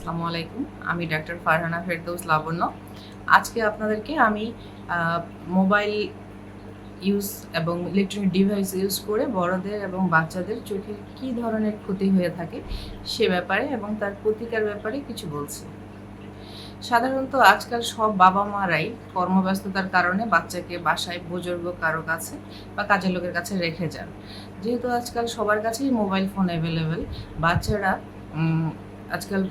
আসসালামু আলাইকুম। আমি ডাক্তার ফারহানা ফেরদৌস লাবণ্য। আজকে আপনাদেরকে আমি মোবাইল ইউজ এবং ইলেকট্রনিক ডিভাইস ইউজ করে বড়দের এবং বাচ্চাদের চোখে কি ধরনের ক্ষতি হয়ে থাকে সে ব্যাপারে এবং তার প্রতিকার ব্যাপারে কিছু বলছি। সাধারণত আজকাল সব বাবা মারাই কর্মব্যস্ততার কারণে বাচ্চাকে বাসায় বুজুর্গ কারও কাছে বা কাজের লোকের কাছে রেখে যান। যেহেতু আজকাল সবার কাছেই মোবাইল ফোন অ্যাভেলেবেল বাচ্চারা আজকাল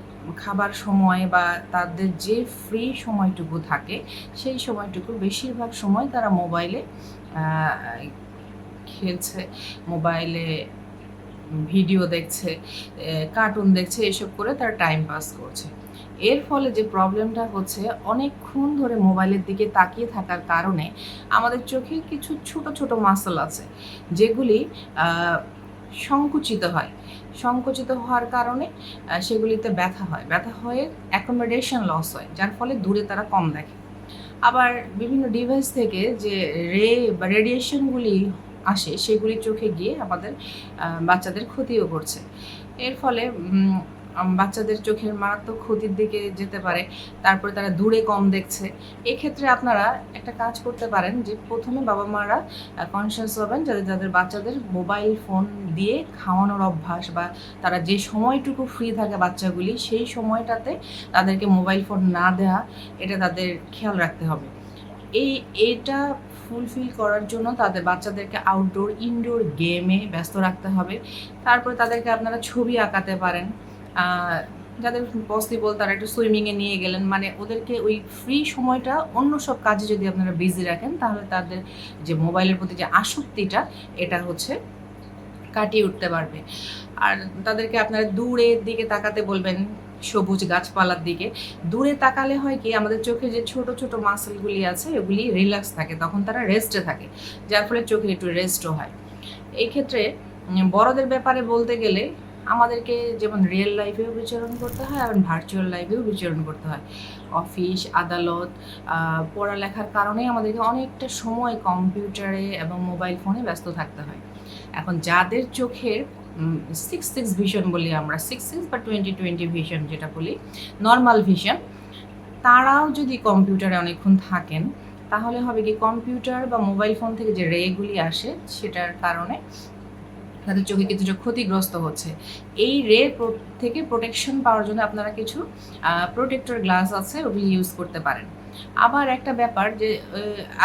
খাবার সময় বা তাদের যে ফ্রি সময়টুকু থাকে, সেই সময়টুকু বেশিরভাগ সময় তারা মোবাইলে খেলছে। মোবাইলে ভিডিও দেখছে কার্টুন দেখছে, এসব করে তারা টাইম পাস করছে। এর ফলে যে প্রবলেমটা হচ্ছে, অনেকক্ষণ ধরে মোবাইলের দিকে তাকিয়ে থাকার কারণে আমাদের চোখে কিছু ছোট ছোট মাসল আছে, যেগুলি সংকুচিত হয়। সংকুচিত হওয়ার কারণে সেগুলিতে ব্যথা হয়। ব্যথা হয়ে অ্যাকোমোডেশন লস হয়, যার ফলে দূরে তারা কম দেখে। আবার বিভিন্ন ডিভাইস থেকে যে রে, বা রেডিয়েশনগুলি আসে, সেগুলি চোখে গিয়ে আমাদের বাচ্চাদের ক্ষতিও করছে। এর ফলে বাচ্চাদের চোখের মারাত্মক ক্ষতির দিকে যেতে পারে, তারপরে তারা দূরে কম দেখছে। এক্ষেত্রে আপনারা একটা কাজ করতে পারেন যে প্রথমে বাবা মারা কনসিয়াস হবেন যাতে তাদের বাচ্চাদের মোবাইল ফোন দিয়ে খাওয়ানোর অভ্যাস বা তারা যে সময়টুকু ফ্রি থাকে বাচ্চাগুলি, সেই সময়টাতে তাদেরকে মোবাইল ফোন না দেওয়া এটা তাদের খেয়াল রাখতে হবে। এই, এটা ফুলফিল করার জন্য তাদের বাচ্চাদেরকে আউটডোর ইনডোর গেমে ব্যস্ত রাখতে হবে। তারপরে তাদেরকে আপনারা ছবি আঁকাতে পারেন। যাদের পসিবল তারা একটু সুইমিংয়ে নিয়ে গেলেন। মানে ওদেরকে ওই ফ্রি সময়টা অন্য সব কাজে যদি আপনারা বিজি রাখেন, তাহলে তাদের যে মোবাইলের প্রতি যে আসক্তিটা, এটা হচ্ছে কাটিয়ে উঠতে পারবে। আর তাদেরকে আপনারা দূরের দিকে তাকাতে বলবেন, সবুজ গাছপালার দিকে। দূরে তাকালে হয় কি, আমাদের চোখে যে ছোট ছোট মাসেলগুলি আছে, ওগুলি রিল্যাক্স থাকে, তখন তারা রেস্টে থাকে, যার ফলে চোখের একটু রেস্টও হয়। এই ক্ষেত্রে বড়দের ব্যাপারে বলতে গেলে আমাদেরকে যেমন রিয়েল লাইফেও বিচরণ করতে হয় এবং ভার্চুয়াল লাইফেও বিচরণ করতে হয়। অফিস আদালত পড়ালেখার কারণে আমাদেরকে অনেকটা সময় কম্পিউটারে এবং মোবাইল ফোনে ব্যস্ত থাকতে হয়। এখন যাদের চোখের সিক্স সিক্স ভিশন বলি আমরা সিক্স সিক্স বা টোয়েন্টি টোয়েন্টি ভিশন যেটা বলি নর্মাল ভিশন তারাও যদি কম্পিউটারে অনেকক্ষণ থাকেন, তাহলে হবে কি কম্পিউটার বা মোবাইল ফোন থেকে যে রেগুলি আসে, সেটার কারণে তাদের চোখে কিছুটা ক্ষতিগ্রস্ত হচ্ছে। এই রে থেকে প্রোটেকশন পাওয়ার জন্য আপনারা কিছু প্রোটেক্টর গ্লাস আছে, ওগুলি ইউজ করতে পারেন। আবার একটা ব্যাপার যে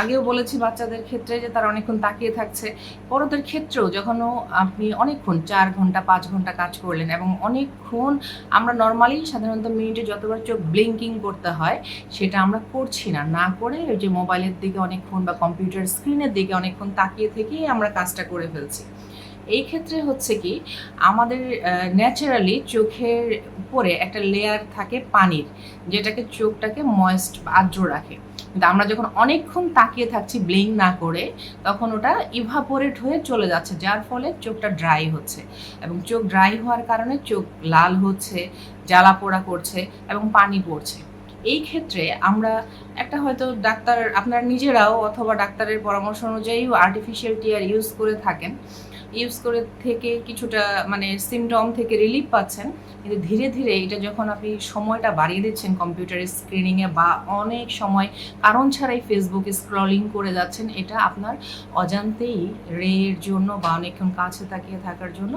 আগেও বলেছি বাচ্চাদের ক্ষেত্রে যে তারা অনেকক্ষণ তাকিয়ে থাকছে। বড়দের ক্ষেত্রেও যখনও আপনি অনেকক্ষণ, চার ঘণ্টা, পাঁচ ঘণ্টা কাজ করলেন এবং অনেকক্ষণ আমরা নর্মালি সাধারণত মিনিটে যতবার চোখ ব্লিঙ্কিং করতে হয়, সেটা আমরা করছি না। না করে ওই যে মোবাইলের দিকে অনেকক্ষণ বা কম্পিউটার স্ক্রিনের দিকে অনেকক্ষণ তাকিয়ে থেকেই আমরা কাজটা করে ফেলছি। এই ক্ষেত্রে হচ্ছে কি, আমাদের ন্যাচারালি চোখের উপরে একটা লেয়ার থাকে পানির, যেটাকে চোখটাকে ময়েস্ট আর্দ্র রাখে। কিন্তু আমরা যখন অনেকক্ষণ তাকিয়ে থাকছি ব্লিং না করে, তখন ওটা ইভাপোরেট হয়ে চলে যাচ্ছে, যার ফলে চোখটা ড্রাই হচ্ছে। এবং চোখ ড্রাই হওয়ার কারণে চোখ লাল হচ্ছে, জ্বালা পোড়া করছে এবং পানি পড়ছে। এই ক্ষেত্রে আমরা একটা হয়তো ডাক্তার, আপনারা নিজেরাও অথবা ডাক্তারের পরামর্শ অনুযায়ীও আর্টিফিশিয়াল টিয়ার ইউজ করে থাকেন। ইউজ করে থেকে কিছুটা মানে সিমটম থেকে রিলিফ পাচ্ছেন কিন্তু ধীরে ধীরে এটা যখন আপনি সময়টা বাড়িয়ে দিচ্ছেন কম্পিউটারের স্ক্রিনিংয়ে বা অনেক সময় কারণ ছাড়াই ফেসবুকে স্ক্রলিং করে যাচ্ছেন এটা আপনার অজান্তেই রের জন্য বা অনেকক্ষণ কাছে তাকিয়ে থাকার জন্য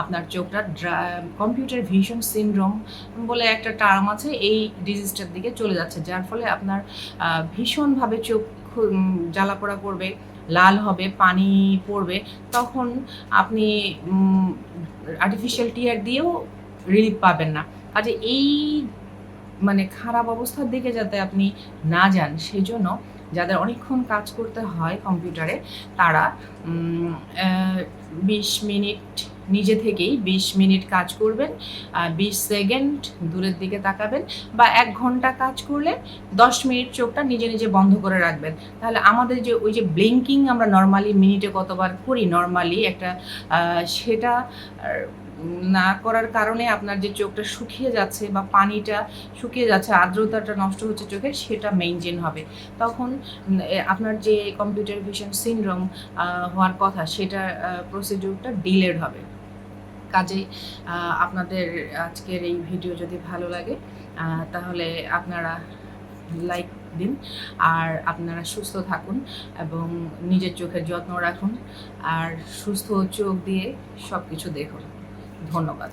আপনার চোখটা কম্পিউটার ভিশন সিনড্রোম বলে একটা টার্ম আছে এই ডিজিজটার দিকে চলে যাচ্ছে যার ফলে আপনার ভীষণভাবে চোখ উম, জ্বালাপোড়া করবে লাল হবে, পানি পড়বে, তখন আপনি আর্টিফিশিয়াল টিয়ার দিয়েও রিলিফ পাবেন না। কাজে এই মানে খারাপ অবস্থার দিকে যাতে আপনি না যান, সেজন্য যাদের অনেকক্ষণ কাজ করতে হয় কম্পিউটারে, তারা বিশ মিনিট নিজে থেকেই বিশ মিনিট কাজ করবেন বিশ সেকেন্ড দূরের দিকে তাকাবেন বা এক ঘণ্টা কাজ করলে দশ মিনিট চোখটা নিজে নিজে বন্ধ করে রাখবেন। তাহলে আমাদের যে ওই যে ব্লিঙ্কিং আমরা নর্মালি মিনিটে কতবার করি নর্মালি একটা সেটা না করার কারণে আপনার যে চোখটা শুকিয়ে যাচ্ছে বা পানিটা শুকিয়ে যাচ্ছে, আর্দ্রতাটা নষ্ট হচ্ছে চোখের সেটা মেনটেন হবে। তখন আপনার যে কম্পিউটার ভিশন সিনড্রোম হওয়ার কথা, সেটা প্রসিডিউরটা ডিলেড হবে। কাজেই আপনাদের আজকের এই ভিডিও যদি ভালো লাগে তাহলে আপনারা লাইক দিন, আর আপনারা সুস্থ থাকুন এবং নিজের চোখের যত্ন রাখুন, আর সুস্থ চোখ দিয়ে সব কিছু দেখুন। ধন্যবাদ।